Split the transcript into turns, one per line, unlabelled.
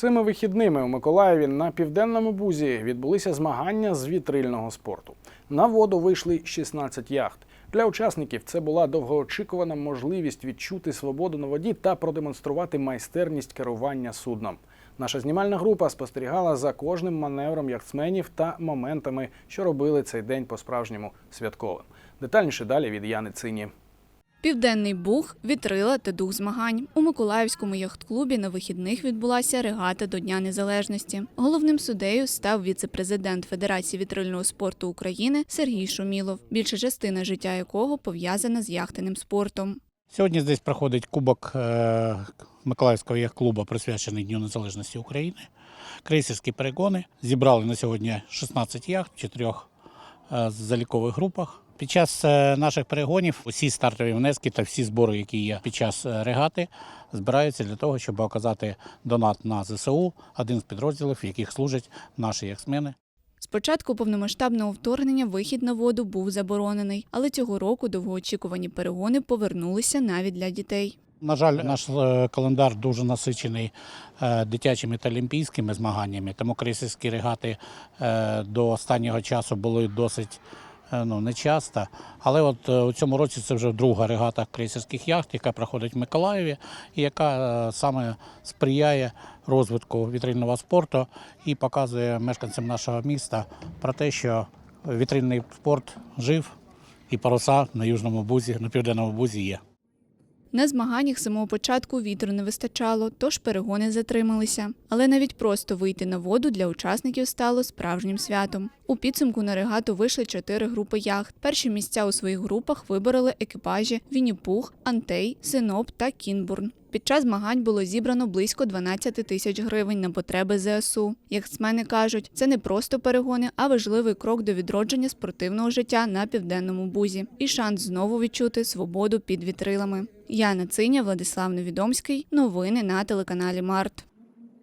Цими вихідними у Миколаєві на південному бузі відбулися змагання з вітрильного спорту. На воду вийшли 16 яхт. Для учасників це була довгоочікувана можливість відчути свободу на воді та продемонструвати майстерність керування судном. Наша знімальна група спостерігала за кожним маневром яхтсменів та моментами, що робили цей день по-справжньому святковим. Детальніше далі від Яни Цині.
Південний Буг, вітрила та дух змагань. У Миколаївському яхт-клубі на вихідних відбулася регата до Дня Незалежності. Головним суддею став віце-президент Федерації вітрильного спорту України Сергій Шумілов, більша частина життя якого пов'язана з яхтенним спортом.
Сьогодні здесь проходить кубок е, Миколаївського яхт-клубу, присвячений Дню Незалежності України. Крейсерські перегони. Зібрали на сьогодні 16 яхт в чотирьох е, залікових групах. Під час е, наших перегонів усі стартові внески та всі збори, які є під час е, регати, збираються для того, щоб оказати донат на ЗСУ, один з підрозділів, в яких служать наші яхтсмени.
З початку повномасштабного вторгнення вихід на воду був заборонений, але цього року довгоочікувані перегони повернулися навіть для дітей.
На жаль, наш е, календар дуже насичений дитячими та олімпійськими змаганнями, тому крейсерські регати до останнього часу були досить е, не часто. Але от е, у цьому році це вже друга регата крейсерських яхт, яка проходить в Миколаєві, і яка е, саме сприяє розвитку вітрильного спорту і показує мешканцям нашого міста про те, що вітрильний спорт жив і паруса на южному бузі, на південному бузі є.
На змаганнях самого початку вітру не вистачало, тож перегони затрималися. Але навіть просто вийти на воду для учасників стало справжнім святом. У підсумку на регату вийшли чотири групи яхт. Перші місця у своїх групах вибороли екіпажі Вінніпух, Антей, Синоп та Кінбурн. Під час змагань було зібрано близько 12 тисяч гривень на потреби ЗСУ. Яхтсмени кажуть, це не просто перегони, а важливий крок до відродження спортивного життя на південному бузі і шанс знову відчути свободу під вітрилами. Яна Циня, Владислав Невідомський. Новини на телеканалі Март.